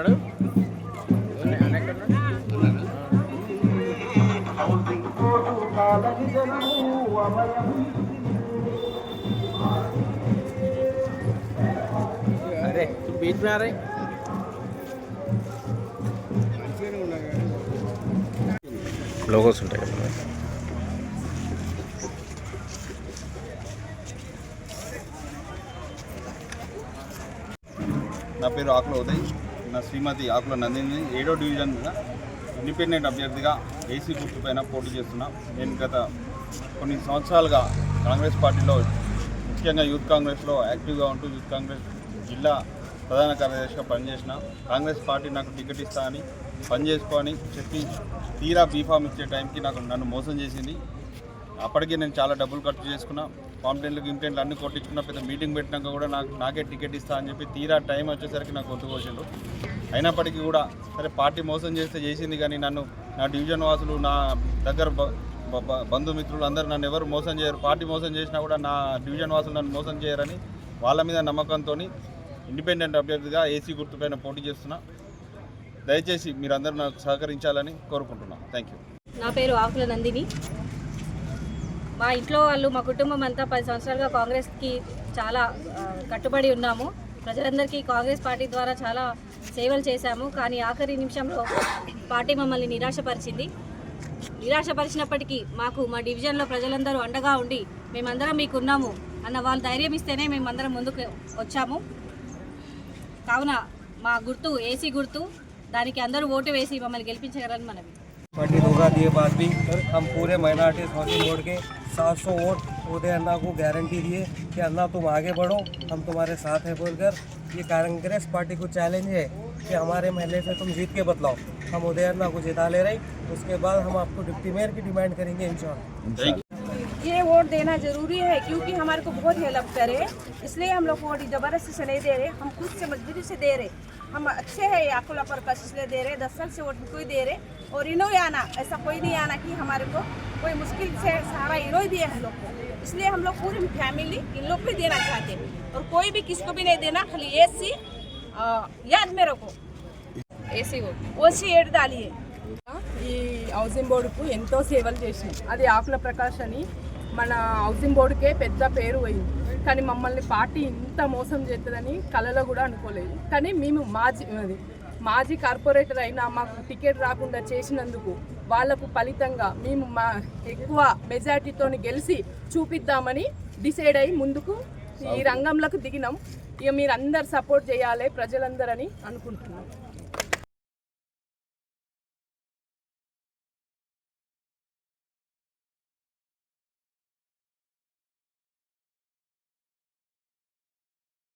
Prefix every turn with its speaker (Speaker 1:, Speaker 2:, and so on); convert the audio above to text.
Speaker 1: ఉన్నాడు? అరే బీచ్ మే లోగోస్ ఉంటాయి కదా.
Speaker 2: నా పేరు ఆకులు అవుతాయి నా శ్రీమతి ఆకుల నందిని ఏడో డివిజన్ ఇండిపెండెంట్ అభ్యర్థిగా ఏసీ గుర్తు పైన పోటీ చేస్తున్నా నేను గత కొన్ని సంవత్సరాలుగా కాంగ్రెస్ పార్టీలో ముఖ్యంగా యూత్ కాంగ్రెస్లో యాక్టివ్గా ఉంటూ యూత్ కాంగ్రెస్ జిల్లా ప్రధాన కార్యదర్శిగా పనిచేసిన కాంగ్రెస్ పార్టీ నాకు టికెట్ ఇస్తా అని పని చెప్పి తీరా బీఫామ్ ఇచ్చే టైంకి నాకు నన్ను మోసం చేసింది. అప్పటికే నేను చాలా డబ్బులు ఖర్చు చేసుకున్నా. కాంప్లైంట్లు గింప్లైంట్లు అన్ని కొట్టించుకున్న పెద్ద మీటింగ్ పెట్టినాక కూడా నాకు నాకే టికెట్ ఇస్తా అని చెప్పి తీరా టైం వచ్చేసరికి నాకు గొంతు కోసిండు అయినప్పటికీ కూడా సరే పార్టీ మోసం చేస్తే చేసింది కానీ నన్ను నా డివిజన్ వాసులు నా దగ్గర బంధుమిత్రులు అందరూ నన్ను ఎవరు మోసం చేయరు. పార్టీ మోసం చేసినా కూడా నా డివిజన్ వాసులు నన్ను మోసం చేయరని వాళ్ళ మీద నమ్మకంతో ఇండిపెండెంట్ అభ్యర్థిగా ఏసీ గుర్తుపైన పోటీ చేస్తున్నా. దయచేసి మీరందరూ నాకు సహకరించాలని కోరుకుంటున్నాను థ్యాంక్ యూ
Speaker 3: నా పేరు ఆకుల నందిని. మా ఇంట్లో వాళ్ళు మా కుటుంబం అంతా పది సంవత్సరాలుగా కాంగ్రెస్కి చాలా ఆ, కట్టుబడి ఉన్నాము ప్రజలందరికీ కాంగ్రెస్ పార్టీ ద్వారా చాలా సేవలు చేశాము కానీ ఆఖరి నిమిషంలో పార్టీ మమ్మల్ని నిరాశపరిచింది నిరాశపరిచినప్పటికీ మాకు మా డివిజన్లో ప్రజలందరూ అండగా ఉండి మేమందరం మీకు ఉన్నాము అన్న వాళ్ళు ధైర్యం ఇస్తేనే మేమందరం ముందుకు వచ్చాము కావున మా గుర్తు ఏసీ గుర్తు దానికి అందరూ ఓటు వేసి మమ్మల్ని గెలిపించగలని మనవి
Speaker 4: पार्टी होगा दिए बाद भी हम पूरे माइनॉरिटी हाउसिंग बोर्ड के 700 वोट उदय अन्ना को गारंटी दिए कि अन्ना तुम आगे बढ़ो, हम तुम्हारे साथ हैं बोलकर, ये कांग्रेस पार्टी को चैलेंज है कि हमारे महल से तुम जीत के बतलाओ। हम उदय अन्ना को जिता ले रहे उसके बाद हम आपको डिप्टी मेयर की डिमांड करेंगे
Speaker 5: इन देना जरूरी है क्योंकि हमारे को बहुत हेल्प करे इसलिए हम लोग वोट जबरदस्ती से नहीं दे रहे हम खुद से मजबूरी से दे रहे हम अच्छे हैं आकुला पर कश इसलिए दे रहे दस साल से वोट कोई दे रहे और इनो ही आना ऐसा कोई नहीं आना कि हमारे को कोई मुश्किल से सहारा इनो ही दिया हम लोग को इसलिए हम लोग पूरी फैमिली इन लोग को ही देना चाहते हैं और कोई भी किसको भी नहीं देना खाली ये सी याद मेरे को
Speaker 3: ఏసీ ఓటు
Speaker 5: ఓసీ ఏడు डालिए
Speaker 6: ఈ హౌసింగ్ బోర్డుకు ఎంతో సేవలు చేసినాం అది ఆకుల ప్రకాష్ అని మన హౌసింగ్ బోర్డుకే పెద్ద పేరు పోయింది. కానీ మమ్మల్ని పార్టీ ఇంత మోసం చేస్తుందని కలలో కూడా అనుకోలేదు. కానీ మేము మాజీ అది మాజీ కార్పొరేటర్ అయినా మాకు టికెట్ రాకుండా చేసినందుకు వాళ్ళకు ఫలితంగా మేము మా ఎక్కువ మెజార్టీతో గెలిచి చూపిద్దామని డిసైడ్ అయ్యి ముందుకు ఈ రంగంలోకి దిగినాం. ఇక మీరు అందరు సపోర్ట్ చేయాలి ప్రజలందరని అనుకుంటున్నాం.